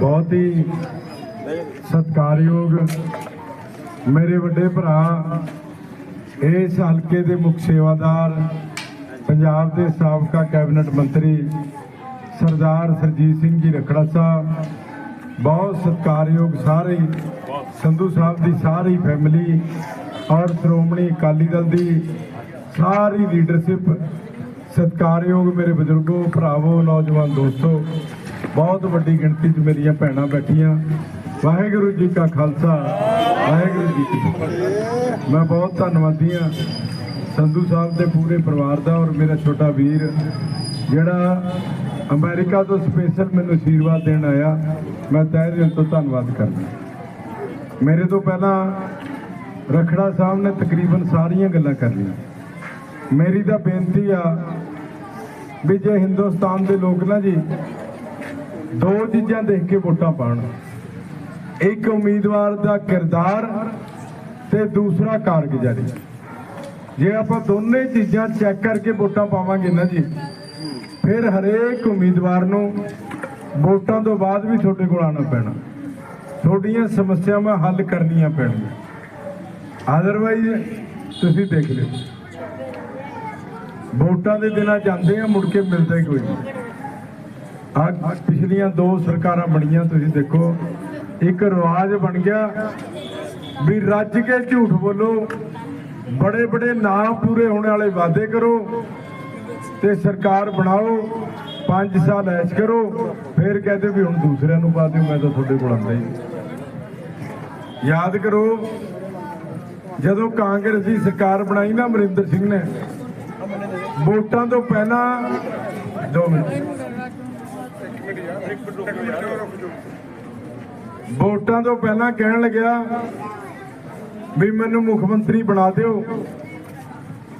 ਬਹੁਤ ਹੀ ਸਤਿਕਾਰਯੋਗ ਮੇਰੇ ਵੱਡੇ ਭਰਾ, ਇਸ ਹਲਕੇ ਦੇ ਮੁੱਖ ਸੇਵਾਦਾਰ, ਪੰਜਾਬ ਦੇ ਸਾਬਕਾ ਕੈਬਨਿਟ ਮੰਤਰੀ ਸਰਦਾਰ ਸਰਜੀਤ ਸਿੰਘ ਜੀ ਰਖੜਾ ਸਾਹਿਬ ਬਹੁਤ ਸਤਿਕਾਰਯੋਗ ਸਾਰੇ ਸੰਧੂ ਸਾਹਿਬ ਦੀ ਸਾਰੀ ਫੈਮਿਲੀ ਔਰ ਸ਼੍ਰੋਮਣੀ ਅਕਾਲੀ ਦਲ ਦੀ ਸਾਰੀ ਲੀਡਰਸ਼ਿਪ ਸਤਿਕਾਰਯੋਗ ਮੇਰੇ ਬਜ਼ੁਰਗੋ, ਭਰਾਵੋ, ਨੌਜਵਾਨ ਦੋਸਤੋ, ਬਹੁਤ ਵੱਡੀ ਗਿਣਤੀ 'ਚ ਮੇਰੀਆਂ ਭੈਣਾਂ ਬੈਠੀਆਂ। ਵਾਹਿਗੁਰੂ ਜੀ ਕਾ ਖਾਲਸਾ, ਵਾਹਿਗੁਰੂ ਜੀ ਕੀ ਫਤਿਹ। ਮੈਂ ਬਹੁਤ ਧੰਨਵਾਦੀ ਹਾਂ ਸੰਧੂ ਸਾਹਿਬ ਦੇ ਪੂਰੇ ਪਰਿਵਾਰ ਦਾ ਔਰ ਮੇਰਾ ਛੋਟਾ ਵੀਰ, ਜਿਹੜਾ ਅਮਰੀਕਾ ਤੋਂ ਸਪੈਸ਼ਲ ਮੈਨੂੰ ਅਸ਼ੀਰਵਾਦ ਦੇਣ ਆਇਆ। ਮੈਂ ਤਹਿ ਦਿਲ ਤੋਂ ਧੰਨਵਾਦ ਕਰਦਾ। ਮੇਰੇ ਤੋਂ ਪਹਿਲਾਂ ਰਖੜਾ ਸਾਹਿਬ ਨੇ ਤਕਰੀਬਨ ਸਾਰੀਆਂ ਗੱਲਾਂ ਕਰ ਲਈਆਂ। ਮੇਰੀ ਤਾਂ ਬੇਨਤੀ ਆ ਵੀ ਜੇ ਹਿੰਦੁਸਤਾਨ ਦੇ ਲੋਕ ਨਾ ਜੀ, ਦੋ ਚੀਜ਼ਾਂ ਦੇਖ ਕੇ ਵੋਟਾਂ ਪਾਣ। ਇੱਕ ਉਮੀਦਵਾਰ ਦਾ ਕਿਰਦਾਰ ਤੇ ਦੂਸਰਾ ਕਾਰਗੁਜ਼ਾਰੀ। ਜੇ ਆਪਾਂ ਦੋਨੇ ਚੀਜ਼ਾਂ ਚੈੱਕ ਕਰਕੇ ਵੋਟਾਂ ਪਾਵਾਂਗੇ ਨਾ ਜੀ, ਫਿਰ ਹਰੇਕ ਉਮੀਦਵਾਰ ਨੂੰ ਵੋਟਾਂ ਤੋਂ ਬਾਅਦ ਵੀ ਤੁਹਾਡੇ ਕੋਲ ਆਉਣਾ ਪੈਣਾ। ਤੁਹਾਡੀਆਂ ਸਮੱਸਿਆਵਾਂ ਹੱਲ ਕਰਨੀਆਂ ਪੈਣਗੀਆਂ। ਆਦਰਵਾਈਜ਼ ਤੁਸੀਂ ਦੇਖ ਲਿਓ। ਵੋਟਾਂ ਦੇ ਦਿਨਾਂ ਜਾਂਦੇ ਆ, ਮੁੜ ਕੇ ਮਿਲਦੇ ਕੋਈ ਨਹੀਂ। ਆ ਪਿਛਲੀਆਂ ਦੋ ਸਰਕਾਰਾਂ ਬਣੀਆਂ, ਤੁਸੀਂ ਦੇਖੋ। ਇੱਕ ਰਿਵਾਜ ਬਣ ਗਿਆ ਵੀ ਰੱਜ ਕੇ ਝੂਠ ਬੋਲੋ ਬੜੇ ਬੜੇ ਨਾਮ ਪੂਰੇ ਹੋਣ ਵਾਲੇ ਵਾਅਦੇ ਕਰੋ ਤੇ ਸਰਕਾਰ ਬਣਾਓ 5 ਸਾਲ ਐਸ਼ ਕਰੋ। ਫਿਰ ਕਹਦੇ ਵੀ ਹੁਣ ਦੂਸਰਿਆਂ ਨੂੰ ਪਾ ਦਿਓ, ਮੈਂ ਤਾਂ ਤੁਹਾਡੇ ਕੋਲ ਆਉਂਦਾ ਹੀ ਯਾਦ ਕਰੋ, ਜਦੋਂ ਕਾਂਗਰਸ ਦੀ ਸਰਕਾਰ ਬਣਾਈ ਨਾ ਅਮਰਿੰਦਰ ਸਿੰਘ ਨੇ, ਵੋਟਾਂ ਤੋਂ ਪਹਿਲਾਂ, ਦੋ ਮਿੰਟ। ਵੋਟਾਂ ਤੋਂ ਪਹਿਲਾਂ ਕਹਿਣ ਲੱਗਿਆ ਵੀ ਮੈਨੂੰ ਮੁੱਖ ਮੰਤਰੀ ਬਣਾ ਦਿਓ,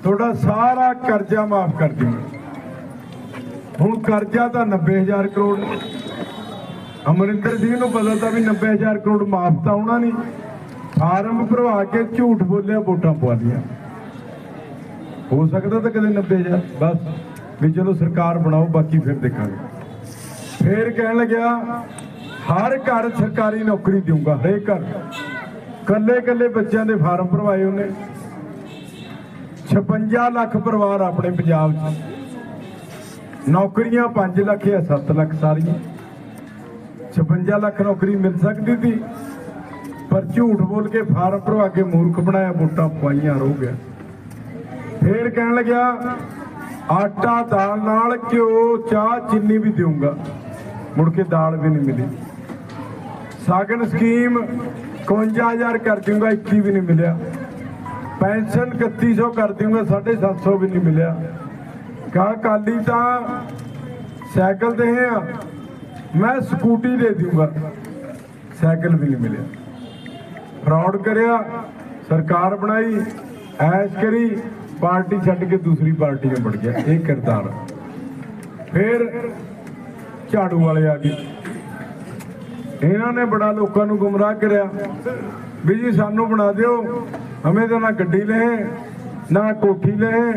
ਤੁਹਾਡਾ ਸਾਰਾ ਕਰਜ਼ਾ ਮਾਫ ਕਰ ਦਿਓ। ਹੁਣ ਕਰਜ਼ਾ ਤਾਂ 90000 ਕਰੋੜ ਅਮਰਿੰਦਰ ਜੀ ਨੂੰ ਪਤਾ ਤਾਂ ਵੀ 90000 ਕਰੋੜ ਮਾਫ ਤਾਂ ਹੋਣਾ ਨਹੀਂ। ਫਾਰਮ ਭਰਵਾ ਕੇ ਝੂਠ ਬੋਲਿਆ, ਵੋਟਾਂ ਪਵਾ ਲੀਆਂ ਹੋ ਸਕਦਾ ਤਾਂ ਕਦੇ 90000 ਬਸ। ਵੀ ਚਲੋ ਸਰਕਾਰ ਬਣਾਓ, ਬਾਕੀ ਫਿਰ ਦੇਖਾਂਗੇ। ਫਿਰ ਕਹਿਣ ਲੱਗਿਆ, ਹਰ ਘਰ ਸਰਕਾਰੀ ਨੌਕਰੀ ਦੇਊਂਗਾ, ਹਰੇਕ ਘਰ। ਕੱਲੇ ਕੱਲੇ ਬੱਚਿਆਂ ਦੇ ਫਾਰਮ ਭਰਵਾਏ ਉਹਨੇ। 56 ਲੱਖ ਪਰਿਵਾਰ ਆਪਣੇ ਪੰਜਾਬ 'ਚ। ਨੌਕਰੀਆਂ 5 ਲੱਖ ਜਾਂ 7 ਲੱਖ ਸਾਰੀਆਂ। 56 ਲੱਖ ਨੌਕਰੀ ਮਿਲ ਸਕਦੀ ਸੀ, ਪਰ ਝੂਠ ਬੋਲ ਕੇ ਫਾਰਮ ਭਰਵਾ ਕੇ ਮੂਰਖ ਬਣਾਇਆ, ਵੋਟਾਂ ਪਵਾਈਆਂ, ਰੋ ਗਿਆ। ਫੇਰ ਕਹਿਣ ਲੱਗਿਆ, ਆਟਾ ਦਾਲ ਨਾਲ ਘਿਓ, ਚਾਹ, ਚੀਨੀ ਵੀ ਦੇਊਂਗਾ। ਮੁੜ ਕੇ ਦਾਲ ਵੀ ਨਹੀਂ ਮਿਲੀ। ਸਾਗਨ ਸਕੀਮ 51000 ਕਰ ਦੂੰਗਾ 21 ਵੀ ਨਹੀਂ ਮਿਲਿਆ। ਪੈਨਸ਼ਨ 3100 ਕਰ ਦੂੰਗਾ 750 ਵੀ ਨਹੀਂ ਮਿਲਿਆ। ਕਾ ਕਾਲੀ ਤਾਂ ਸਾਈਕਲ ਦੇ ਆ। ਮੈਂ ਸਕੂਟੀ ਦੇ ਦੂੰਗਾ। ਸਾਈਕਲ ਵੀ ਨਹੀਂ ਮਿਲਿਆ। ਫਰਾਡ ਕਰਿਆ, ਸਰਕਾਰ ਬਣਾਈ, ਐਸ਼ ਕਰੀ, ਪਾਰਟੀ ਛੱਡ ਕੇ ਦੂਸਰੀ ਪਾਰਟੀ ਵਿੱਚ ਵੜ ਗਿਆ। ਇਹ ਕਿਰਦਾਰ। ਫਿਰ ਝਾੜੂ ਵਾਲੇ ਆ ਗਏ। ਇਹਨਾਂ ਨੇ ਬੜਾ ਲੋਕਾਂ ਨੂੰ ਗੁੰਮਰਾਹ ਕਰਿਆ। ਵੀ ਜੀ ਸਾਨੂੰ ਬਣਾ ਦਿਓ। ਹਮੇ ਤਾਂ ਨਾ ਗੱਡੀ ਲੈ ਨਾ ਕੋਠੀ ਲੈ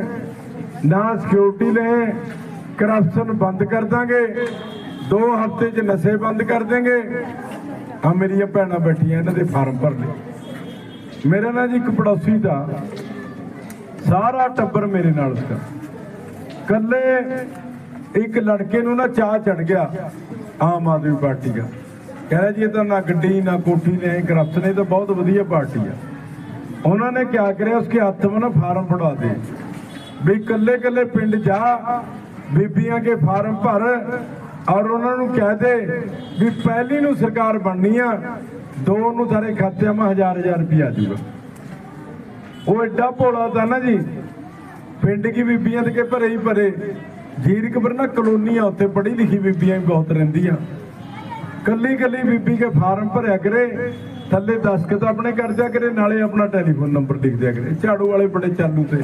ਨਾ ਸਿਕਿਉਰਿਟੀ ਲੈ ਕਰਪਸ਼ਨ ਬੰਦ ਕਰ ਦਾਂਗੇ। ਦੋ ਹਫ਼ਤੇ 'ਚ ਨਸ਼ੇ ਬੰਦ ਕਰ ਦੇਂਗੇ ਆ ਮੇਰੀਆਂ ਭੈਣਾਂ ਬੈਠੀਆਂ ਇਹਨਾਂ ਦੇ ਫਾਰਮ ਭਰ ਲਏ ਮੇਰਾ ਨਾ ਜੀ ਇੱਕ ਪੜੋਸੀ ਦਾ। ਸਾਰਾ ਟੱਬਰ ਮੇਰੇ ਨਾਲ ਸੀਗਾ। ਕੱਲੇ ਇੱਕ ਲੜਕੇ ਨੂੰ ਨਾ ਚਾਹ ਚੜ ਗਿਆ ਆਮ ਆਦਮੀ ਪਾਰਟੀ ਦਾ। ਕਹਿੰਦਾ ਜੀ ਇਹ ਤਾਂ ਨਾ ਗੱਡੀ, ਨਾ ਕੋਠੀ ਨੇ ਕਰਪਸ਼ਨ ਇਹ ਤਾਂ ਬਹੁਤ ਵਧੀਆ ਪਾਰਟੀ ਆ। ਉਹਨਾਂ ਨੇ ਕਿਆ ਕਰਿਆ, ਉਸਕੇ ਹੱਥ ਵਿੱਚ ਨਾ ਫਾਰਮ ਫੜਾ ਦੇ। ਵੀ ਕੱਲੇ ਕੱਲੇ ਪਿੰਡ ਜਾ, ਬੀਬੀਆਂ ਕੇ ਫਾਰਮ ਭਰ ਔਰ ਉਹਨਾਂ ਨੂੰ ਕਹਿ ਦੇ ਵੀ ਪਹਿਲੀ ਨੂੰ ਸਰਕਾਰ ਬਣਨੀ ਆ, ਦੋ ਨੂੰ ਸਾਰੇ ਖਾਤਿਆਂ 'ਮਾ ਹਜ਼ਾਰ ਹਜ਼ਾਰ ਰੁਪਇਆ ਆ ਉਹ ਐਡਾ ਭੋਲਾ ਤਾਂ ਨਾ ਜੀ, ਪਿੰਡ ਕੀ ਬੀਬੀਆਂ ਤੇ ਕੇ ਭਰੇ ਹੀ ਭਰੇ। ਜੀਰਕਪੁਰ ਨਾ ਕਲੋਨੀ ਆ, ਉੱਥੇ ਪੜ੍ਹੀ ਲਿਖੀ ਬੀਬੀਆਂ ਵੀ ਬਹੁਤ ਰਹਿੰਦੀਆਂ। ਕੱਲੀ ਕੱਲੀ ਬੀਬੀ ਕੇ ਫਾਰਮ ਭਰਿਆ ਕਰੇ, ਥੱਲੇ ਦਸਖਤ ਆਪਣੇ ਕਰ ਕਰੇ, ਨਾਲੇ ਆਪਣਾ ਟੈਲੀਫੋਨ ਨੰਬਰ ਲਿਖ ਦਿਆ ਕਰੇ। ਝਾੜੂ ਵਾਲੇ ਬੜੇ ਚਾਲੂ ਤੇ।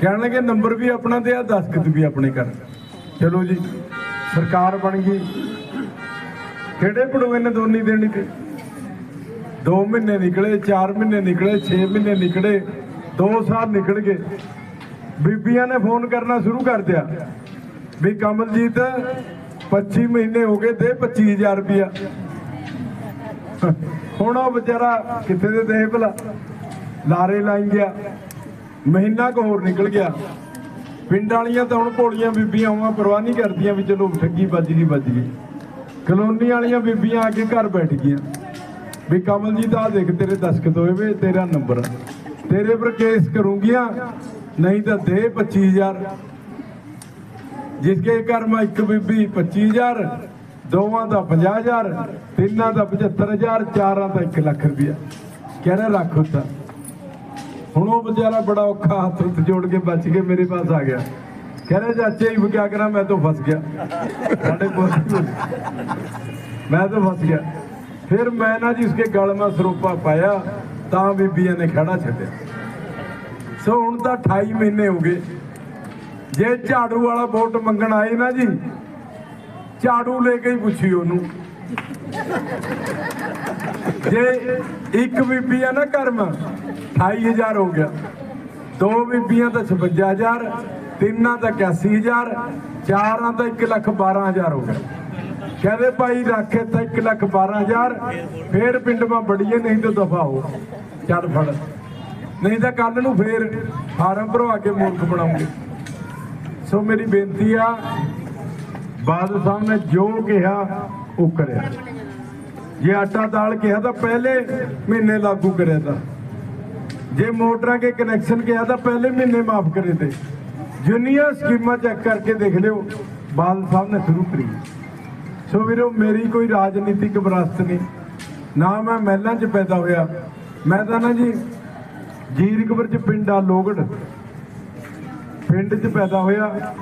ਕਹਿਣ ਲੱਗੇ ਨੰਬਰ ਵੀ ਆਪਣਾ ਤੇ ਆ, ਦਸਖਤ ਵੀ ਆਪਣੇ ਕਰ ਚਲੋ ਜੀ, ਸਰਕਾਰ ਬਣ ਗਈ। ਕਿਹੜੇ ਪੜੂਏ ਨੇ ਦੋਨੀ ਦੇਣੀ ਤੇ? 2 ਮਹੀਨੇ ਨਿਕਲੇ 4 ਮਹੀਨੇ ਨਿਕਲੇ 6 ਮਹੀਨੇ ਨਿਕਲੇ 2 ਸਾਲ ਨਿਕਲ ਗਏ। ਬੀਬੀਆਂ ਨੇ ਫੋਨ ਕਰਨਾ ਸ਼ੁਰੂ ਕਰ ਦਿਆ ਵੀ ਕਮਲਜੀਤ 25 ਮਹੀਨੇ ਹੋ ਗਏ ਦੇ 25000 ਰੁਪਇਆ। ਹੁਣ ਉਹ ਵਿਚਾਰਾ ਕਿੱਥੇ ਦੇ ਦੇ ਭਲਾ, ਲਾਰੇ ਲਾਈ ਗਿਆ। ਮਹੀਨਾ ਕੁ ਹੋਰ ਨਿਕਲ ਗਿਆ। ਪਿੰਡ ਵਾਲੀਆਂ ਤਾਂ ਹੁਣ ਭੋਲੀਆਂ ਬੀਬੀਆਂ ਆਉਂ ਪਰਵਾਹ ਨਹੀਂ ਕਰਦੀਆਂ ਵੀ ਚਲੋ ਠੱਗੀ ਵੱਜ ਗਈ ਵੱਜ ਗਈ। ਕਲੋਨੀ ਵਾਲੀਆਂ ਬੀਬੀਆਂ ਆ ਕੇ ਘਰ ਬੈਠ ਗਈਆਂ। ਵੀ ਕਮਲਜੀਤ ਆ ਦੇਖ ਤੇਰੇ ਦਸਖਤ ਹੋਏ ਵੇ, ਤੇਰਾ ਨੰਬਰ। ਤੇਰੇ ਪਰ ਕੇਸ ਕਰੂੰਗੀਆਂ, ਨਹੀਂ ਤਾਂ ਦੇ 25000 ਜਿਸਕੇ ਘਰ ਮੈਂ ਇੱਕ ਬੀਬੀ 25000 ਦੋਵਾਂ ਦਾ 50000 ਤਿੰਨਾਂ ਦਾ 75000 ਚਾਰਾਂ ਦਾ 1 ਲੱਖ ਰੁਪਇਆ। ਕਹਿੰਦਾ ਰੱਖ ਹੁੰਦਾ ਹੁਣ ਉਹ ਵਿਚਾਰਾ ਬੜਾ ਔਖਾ ਹੱਥ ਉੱਤੇ ਜੋੜ ਕੇ ਬਚ ਕੇ ਮੇਰੇ ਪਾਸ ਆ ਗਿਆ। ਕਹਿੰਦਾ, ਚਾਚੇ ਹੀ ਕਿਆ ਕਰਾਂ? ਮੈਂ ਤਾਂ ਫਸ ਗਿਆ। ਸਾਡੇ ਕੋਲ ਮੈਂ ਤਾਂ ਫਸ ਗਿਆ। ਫਿਰ ਮੈਂ ਨਾ ਜੀ ਉਸਕੇ ਗਲ ਮਾ ਸਰੂਪਾ ਪਾਇਆ, ਤਾਂ ਬੀਬੀਆਂ ਨੇ ਖੜਾ ਛੱਡਿਆ। ਸੋ ਹੁਣ ਤਾਂ 28 ਮਹੀਨੇ ਹੋ ਗਏ। ਜੇ ਝਾੜੂ ਵਾਲਾ ਵੋਟ ਮੰਗਣ ਆਏ ਨਾ ਜੀ, ਝਾੜੂ ਲੈ ਕੇ ਹੀ ਪੁੱਛੀ ਉਹਨੂੰ। ਜੇ ਇੱਕ ਬੀਬੀ ਆ ਨਾ ਕਰਮ ਮਾ 28000 ਹੋ ਗਿਆ। ਦੋ ਬੀਬੀਆਂ ਤਾਂ 56000 ਤਿੰਨਾਂ ਦਾ 81000 ਚਾਰਾਂ ਦਾ 1 ਲੱਖ 12000 ਹੋ ਗਿਆ। ਕਹਿੰਦੇ ਭਾਈ ਰੱਖੇ ਤਾਂ 1 ਲੱਖ 12000 ਫੇਰ ਪਿੰਡ ਮਾ ਬੜੀਏ, ਨਹੀਂ ਤਾਂ ਦਫਾ ਹੋ। ਚੱਲ ਫੜ। ਨਹੀਂ ਤਾਂ ਕੱਲ ਨੂੰ ਫੇਰ ਫਾਰਮ ਭਰਵਾ ਕੇ ਮੂਰਖ ਬਣਾਉਂਗੇ। ਸੋ ਮੇਰੀ ਬੇਨਤੀ ਆ ਬਾਦਲ ਸਾਹਿਬ ਨੇ ਜੋ ਕਿਹਾ, ਉਹ ਕਰਿਆ। ਜੇ ਆਟਾ ਦਾਲ ਕਿਹਾ ਤਾਂ ਪਹਿਲੇ ਮਹੀਨੇ ਲਾਗੂ ਕਰਿਆ ਤਾਂ। ਜੇ ਮੋਟਰਾਂ ਕੇ ਕਨੈਕਸ਼ਨ ਕਿਹਾ ਤਾਂ ਪਹਿਲੇ ਮਹੀਨੇ ਮਾਫ ਕਰੇ ਤੇ। ਜਿੰਨੀਆਂ ਸਕੀਮਾਂ ਚੈੱਕ ਕਰਕੇ ਦੇਖ ਲਿਓ, ਬਾਦਲ ਸਾਹਿਬ ਨੇ ਸ਼ੁਰੂ ਕਰੀ। ਸੋ ਵੀਰੋ, ਮੇਰੀ ਕੋਈ ਰਾਜਨੀਤਿਕ ਵਿਰਾਸਤ ਨਹੀਂ। ਨਾ ਮੈਂ ਮਹਿਲਾਂ 'ਚ ਪੈਦਾ ਹੋਇਆ। ਮੈਂ ਤਾਂ ਨਾ ਜੀ ਜੀਰਕਪੁਰ 'ਚ ਪਿੰਡ ਆ ਲੋਗੜ ਪਿੰਡ 'ਚ ਪੈਦਾ ਹੋਇਆ।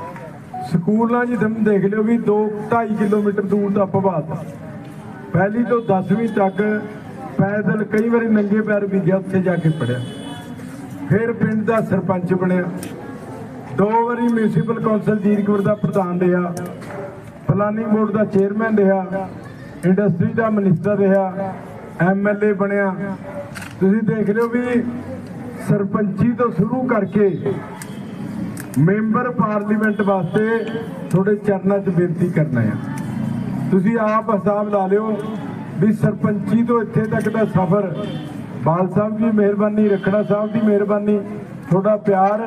ਸਕੂਲਾਂ 'ਚ ਤੁਮ ਦੇਖ ਲਿਓ ਵੀ 2 2.5 ਕਿਲੋਮੀਟਰ ਦੂਰ ਦਾ ਪ੍ਰਭਾਤ ਪਹਿਲੀ ਤੋਂ 10ਵੀਂ ਤੱਕ ਪੈਦਲ ਕਈ ਵਾਰੀ ਨੰਗੇ ਪੈਰ ਵੀ ਗਿਆ, ਉੱਥੇ ਜਾ ਕੇ ਪੜਿਆ ਫਿਰ ਪਿੰਡ ਦਾ ਸਰਪੰਚ ਬਣਿਆ। ਦੋ ਵਾਰੀ ਮਿਊਨਿਸਪਲ ਕੌਂਸਲ ਜੀਰਕਪੁਰ ਦਾ ਪ੍ਰਧਾਨ ਰਿਹਾ। ਪਲਾਨਿੰਗ ਬੋਰਡ ਦਾ ਚੇਅਰਮੈਨ ਰਿਹਾ। ਇੰਡਸਟਰੀ ਦਾ ਮਿਨਿਸਟਰ ਰਿਹਾ। ਐਮਐਲਏ ਬਣਿਆ। ਤੁਸੀਂ ਦੇਖ ਹੋ ਵੀ ਸਰਪੰਚੀ ਤੋਂ ਸ਼ੁਰੂ ਕਰਕੇ ਮੈਂਬਰ ਪਾਰਲੀਮੈਂਟ ਵਾਸਤੇ ਤੁਹਾਡੇ ਚਰਨਾਂ 'ਚ ਬੇਨਤੀ ਕਰਨਾ ਆ ਤੁਸੀਂ ਆਪ ਹਿਸਾਬ ਲਾ ਲਿਓ ਵੀ ਸਰਪੰਚੀ ਤੋਂ ਇੱਥੇ ਤੱਕ ਦਾ ਸਫ਼ਰ। ਬਾਲ ਸਾਹਿਬ ਦੀ ਮਿਹਰਬਾਨੀ, ਰਖੜਾ ਸਾਹਿਬ ਦੀ ਮਿਹਰਬਾਨੀ। ਤੁਹਾਡਾ ਪਿਆਰ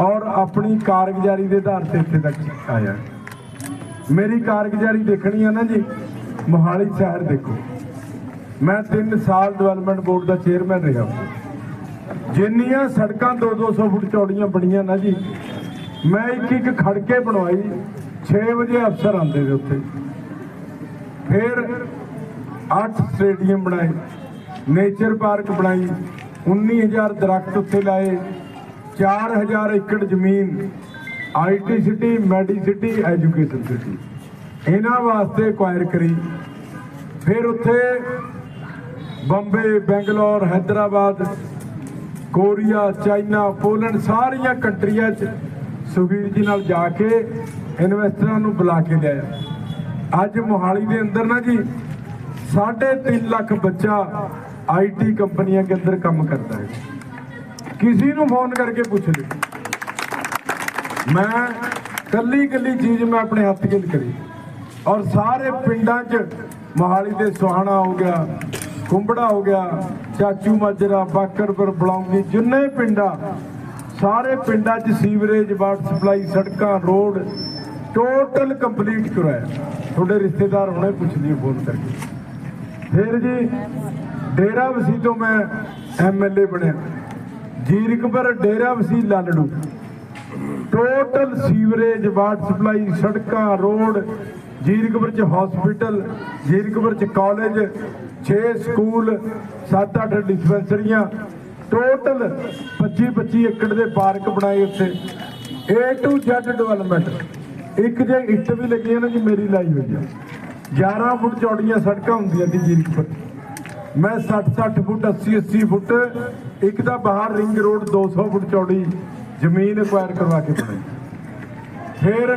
ਔਰ ਆਪਣੀ ਕਾਰਗੁਜ਼ਾਰੀ ਦੇ ਆਧਾਰ ਤੇ ਇੱਥੇ ਤੱਕ ਆਇਆ। ਮੇਰੀ ਕਾਰਗੁਜ਼ਾਰੀ ਦੇਖਣੀ ਆ ਨਾ ਜੀ, ਮੋਹਾਲੀ ਸ਼ਹਿਰ ਦੇਖੋ। ਮੈਂ 3 ਸਾਲ ਡਿਵੈਲਪਮੈਂਟ ਬੋਰਡ ਦਾ ਚੇਅਰਮੈਨ ਰਿਹਾ। ਜਿੰਨੀਆਂ ਸੜਕਾਂ 2-200 ਫੁੱਟ ਚੌੜੀਆਂ ਬਣੀਆਂ ਨਾ ਜੀ, ਮੈਂ ਇੱਕ ਇੱਕ ਖੜਕੇ ਬਣਵਾਈ। 6 ਵਜੇ ਅਫਸਰ ਆਉਂਦੇ ਨੇ ਉੱਥੇ। ਫਿਰ 8 ਸਟੇਡੀਅਮ ਬਣਾਏ, ਨੇਚਰ ਪਾਰਕ ਬਣਾਈ 19000 ਦਰਖਤ ਉੱਥੇ ਲਾਏ 4000 ਏਕੜ ਜ਼ਮੀਨ IT city medicity education city ਇਹਨਾਂ ਵਾਸਤੇ ਐਕਵਾਇਰ ਕਰੀ। ਫਿਰ ਉੱਥੇ Bombay, Bangalore Hyderabad Korea, China, Poland ਸਾਰੀਆਂ ਕੰਟਰੀਆਂ 'ਚ ਸੁਖਬੀਰ ਜੀ ਨਾਲ ਜਾ ਕੇ ਇਨਵੈਸਟਰਾਂ ਨੂੰ ਬੁਲਾ ਕੇ ਲਿਆਇਆ। ਅੱਜ ਮੋਹਾਲੀ ਦੇ ਅੰਦਰ ਨਾ ਜੀ 3.5 ਲੱਖ ਬੱਚਾ ਆਈਟੀ ਕੰਪਨੀਆਂ ਦੇ ਅੰਦਰ ਕੰਮ ਕਰਦਾ ਹੈ ਕਿਸੇ ਨੂੰ ਫੋਨ ਕਰਕੇ ਪੁੱਛ ਲਿਓ। ਮੈਂ ਕੱਲੀ ਕੱਲੀ ਚੀਜ਼ ਮੈਂ ਆਪਣੇ ਹੱਥ ਗਿਲ ਕਰੀ ਔਰ ਸਾਰੇ ਪਿੰਡਾਂ 'ਚ ਮੋਹਾਲੀ ਦੇ ਸੁਹਾਣਾ ਹੋ ਗਿਆ ਕੁੰਬੜਾ ਹੋ ਗਿਆ, ਚਾਚੂ ਮਾਜਰਾ, ਬਾਕਰਪੁਰ, ਬਲੌਂਗੀ, ਜਿੰਨੇ ਪਿੰਡਾਂ, ਸਾਰੇ ਪਿੰਡਾਂ 'ਚ ਸੀਵਰੇਜ, ਵਾਟਰ ਸਪਲਾਈ, ਸੜਕਾਂ, ਰੋਡ, ਟੋਟਲ ਕੰਪਲੀਟ ਕਰਵਾਇਆ ਤੁਹਾਡੇ ਰਿਸ਼ਤੇਦਾਰ ਹੁਣੇ ਪੁੱਛਦੀ ਫੋਨ ਕਰਕੇ। ਫਿਰ ਜੀ, ਡੇਰਾ ਵਸੀ ਤੋਂ ਮੈਂ ਐਮਐਲਏ ਬਣਿਆ। Zirakpur Dera Bassi Lalru. Total sewerage water supply ਸੜਕਾਂ ਰੋਡ ਜੀਰਕਪੁਰ ਚ ਹਸਪੀਟਲ ਜੀਰਕਪੁਰ ਚ ਕਾਲਜ 6 ਸਕੂਲ 7-8 ਡਿਸਪੈਂਸਰੀਆਂ ਟੋਟਲ 25-25 ਏਕੜ ਦੇ ਪਾਰਕ ਬਣਾਏ ਉੱਥੇ। A to Z ਡਿਵੈਲਪਮੈਂਟ ਇੱਕ ਜੇ ਇੱਟ ਵੀ ਲੱਗੀ ਹੈ ਨਾ ਜੀ ਮੇਰੀ ਲਾਈ ਹੋਈ ਆ 11 ਫੁੱਟ ਚੌੜੀਆਂ ਸੜਕਾਂ ਹੁੰਦੀਆਂ ਸੀ ਜੀਰਕਪੁਰ ਮੈਂ 60-60 ਫੁੱਟ 80-80 ਫੁੱਟ, ਇੱਕ ਤਾਂ ਬਾਹਰ ਰਿੰਗ ਰੋਡ 200 ਫੁੱਟ ਚੌੜੀ ਜ਼ਮੀਨ ਐਕਵਾਇਰ ਕਰਵਾ ਕੇ ਬਣਾਈ। ਫਿਰ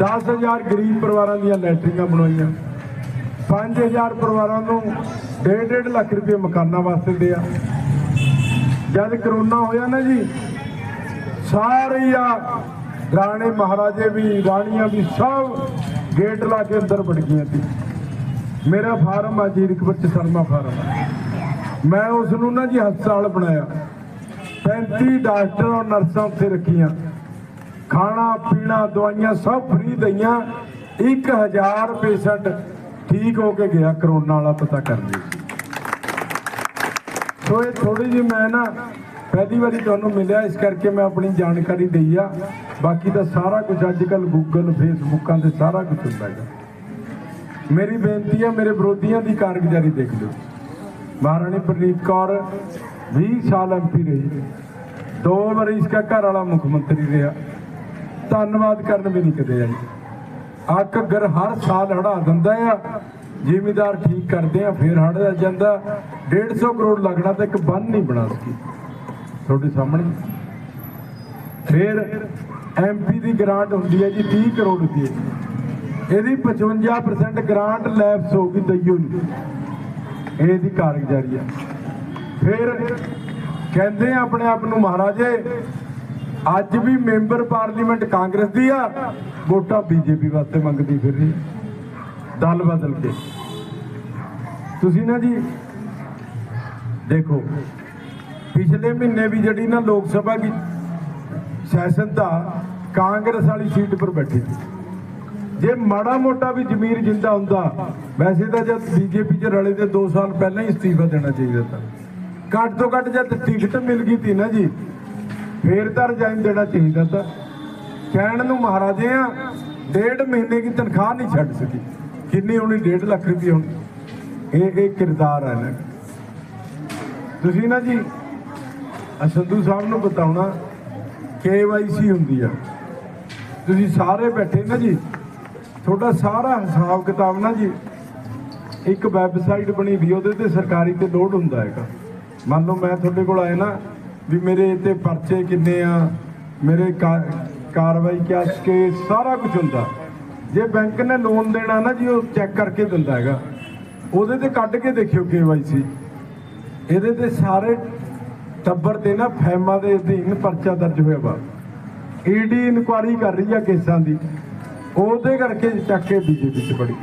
10000 ਗਰੀਬ ਪਰਿਵਾਰਾਂ ਦੀਆਂ ਲੈਟਰਿੰਗਾਂ ਬਣਵਾਈਆਂ। 5000 ਪਰਿਵਾਰਾਂ ਨੂੰ 1.5 ਲੱਖ ਰੁਪਏ ਮਕਾਨਾਂ ਵਾਸਤੇ ਦਿਆ। ਜਦ ਕਰੋਨਾ ਹੋਇਆ ਨਾ ਜੀ, ਸਾਰੇ ਆ ਰਾਣੇ ਮਹਾਰਾਜੇ ਵੀ, ਰਾਣੀਆਂ ਵੀ ਸਭ ਗੇਟ ਲਾ ਕੇ ਅੰਦਰ ਵੜ ਗਈਆਂ ਸੀ। ਮੇਰਾ ਫਾਰਮ ਆ ਜੀ ਰਿਕਵਟ ਸ਼ਰਮਾ ਫਾਰਮ। ਮੈਂ ਉਸ ਨੂੰ ਨਾ ਜੀ ਹਸਪਤਾਲ ਬਣਾਇਆ। 35 ਡਾਕਟਰ ਔਰ ਨਰਸਾਂ ਉੱਥੇ ਰੱਖੀਆਂ। ਖਾਣਾ, ਪੀਣਾ, ਦਵਾਈਆਂ ਸਭ ਫ੍ਰੀ ਦਈਆਂ। 1000 ਪੇਸ਼ੈਂਟ ਠੀਕ ਹੋ ਕੇ ਗਿਆ ਕਰੋਨਾ ਵਾਲਾ ਪਤਾ ਕਰਨ ਲਈ। ਸੋ ਇਹ ਥੋੜੀ ਜਿਹੀ ਮੈਂ ਨਾ, ਪਹਿਲੀ ਵਾਰੀ ਤੁਹਾਨੂੰ ਮਿਲਿਆ। ਇਸ ਕਰਕੇ ਮੈਂ ਆਪਣੀ ਜਾਣਕਾਰੀ ਦਈ ਆ। ਬਾਕੀ ਤਾਂ ਸਾਰਾ ਕੁਝ ਅੱਜ ਕੱਲ ਗੂਗਲ ਫੇਸਬੁੱਕਾਂ ਤੇ ਸਾਰਾ ਕੁਝ ਹੁੰਦਾ ਹੈਗਾ। ਮੇਰੀ ਬੇਨਤੀ ਹੈ, ਮੇਰੇ ਵਿਰੋਧੀਆਂ ਦੀ ਕਾਰਗੁਜ਼ਾਰੀ ਦੇਖ ਲਓ। ਮਹਾਰਾਣੀ ਪ੍ਰਨੀਤ ਕੌਰ 20 ਸਾਲ ਐਮਪੀ ਰਹੀ। ਦੋ ਵਾਰੀ ਇਸਕਾ ਘਰ ਵਾਲਾ ਮੁੱਖ ਮੰਤਰੀ ਰਿਹਾ। ਧੰਨਵਾਦ ਕਰਨ ਵੀ ਨਹੀਂ ਕਦੇ ਆਈ। ਆ ਘੱਗਰ ਹਰ ਸਾਲ ਹੜਾ ਦਿੰਦਾ ਆ, ਜ਼ਿਮੀਦਾਰ ਠੀਕ ਕਰਦੇ ਆ, ਫੇਰ ਹੜ ਆ ਜਾਂਦਾ। 150 ਕਰੋੜ ਲੱਗਣਾ ਤਾਂ ਇੱਕ ਬੰਨ ਨਹੀਂ ਬਣਾ ਸਕੀ। ਤੁਹਾਡੇ ਸਾਹਮਣੇ। ਫੇਰ ਐਮਪੀ ਦੀ ਗ੍ਰਾਂਟ ਹੁੰਦੀ ਹੈ ਜੀ 30 ਕਰੋੜ ਦੀ। ਇਹਦੀ 55% ਗ੍ਰਾਂਟ ਲੈਪਸ ਹੋ ਗਈ ਦਈਓ ਨਹੀਂ ਇਹਦੀ ਕਾਰਗੁਜ਼ਾਰੀ ਆ। ਫਿਰ ਕਹਿੰਦੇ ਆਪਣੇ ਆਪ ਨੂੰ, ਮਹਾਰਾਜੇ, ਅੱਜ ਵੀ ਮੈਂਬਰ ਪਾਰਲੀਮੈਂਟ ਕਾਂਗਰਸ ਦੀ ਆ, ਵੋਟਾਂ ਬੀਜੇਪੀ ਵਾਸਤੇ ਮੰਗਦੀ ਫਿਰ ਰਹੀ ਦਲ ਬਦਲ ਕੇ। ਤੁਸੀਂ ਨਾ ਜੀ, ਦੇਖੋ, ਪਿਛਲੇ ਮਹੀਨੇ ਵੀ ਜਿਹੜੀ ਨਾ ਲੋਕ ਸਭਾ ਦੀ ਸੈਸ਼ਨ ਦਾ ਕਾਂਗਰਸ ਵਾਲੀ ਸੀਟ ਪਰ ਬੈਠੀ। ਸੀ ਜੇ ਮਾੜਾ ਮੋਟਾ ਵੀ ਜ਼ਮੀਰ ਜਿੰਦਾ ਹੁੰਦਾ, ਵੈਸੇ ਤਾਂ ਜਦ ਬੀਜੇਪੀ ਚ ਰਲੇ ਤੇ 2 ਸਾਲ ਪਹਿਲਾਂ ਹੀ ਅਸਤੀਫਾ ਦੇਣਾ ਚਾਹੀਦਾ ਤਾਂ। ਘੱਟ ਤੋਂ ਘੱਟ ਜਦ ਟਿਕਟ ਮਿਲ ਗਈ ਤੀ ਨਾ ਜੀ, ਫੇਰ ਤਾਂ ਰਿਜ਼ਾਈਨ ਦੇਣਾ ਚਾਹੀਦਾ ਤਾਂ। ਕਹਿਣ ਨੂੰ ਮਹਾਰਾਜੇ ਆ, ਡੇਢ ਮਹੀਨੇ ਦੀ ਤਨਖਾਹ ਨਹੀਂ ਛੱਡ ਸਕੀ। ਕਿੰਨੀ ਹੋਣੀ? 1.5 ਲੱਖ ਰੁਪਏ ਹੋਣੀ। ਇਹ ਇਹ ਕਿਰਦਾਰ ਹੈ ਨਾ। ਤੁਸੀਂ ਨਾ ਜੀ ਸੰਧੂ ਸਾਹਿਬ ਨੂੰ ਬਤਾਉਣਾ, KYC ਹੁੰਦੀ ਆ। ਤੁਸੀਂ ਸਾਰੇ ਬੈਠੇ ਨਾ ਜੀ। ਤੁਹਾਡਾ ਸਾਰਾ ਹਿਸਾਬ ਕਿਤਾਬ ਨਾ ਜੀ। ਇੱਕ ਵੈਬਸਾਈਟ ਬਣੀ ਵੀ, ਉਹਦੇ ਤੇ ਸਰਕਾਰੀ ਤੇ ਲੋਡ ਹੁੰਦਾ ਹੈਗਾ। ਮੰਨ ਲਓ ਮੈਂ ਤੁਹਾਡੇ ਕੋਲ ਆਇਆ ਨਾ, ਵੀ ਮੇਰੇ ਤੇ ਪਰਚੇ ਕਿੰਨੇ ਆ, ਮੇਰੇ ਕਾ- ਕਾਰਵਾਈ ਕਿਆ ਕੇ ਸਾਰਾ ਕੁਝ ਹੁੰਦਾ। ਜੇ ਬੈਂਕ ਨੇ ਲੋਨ ਦੇਣਾ ਨਾ ਜੀ, ਉਹ ਚੈੱਕ ਕਰਕੇ ਦਿੰਦਾ ਹੈਗਾ। ਉਹਦੇ ਤੇ ਕੱਢ ਕੇ ਦੇਖਿਓ KYC ਇਹਦੇ ਤੇ ਸਾਰੇ ਟੱਬਰ ਤੇ ਨਾ ਫੈਮਾ ਦੇ ਅਧੀਨ ਪਰਚਾ ਦਰਜ ਹੋਇਆ ਵਾ। ਈਡੀ ਇਨਕੁਆਰੀ ਕਰ ਰਹੀ ਆ ਕੇਸਾਂ ਦੀ ਉਹਦੇ ਕਰਕੇ ਚੱਕ ਕੇ ਬੀਜੇਪੀ ਚ ਬੜੀ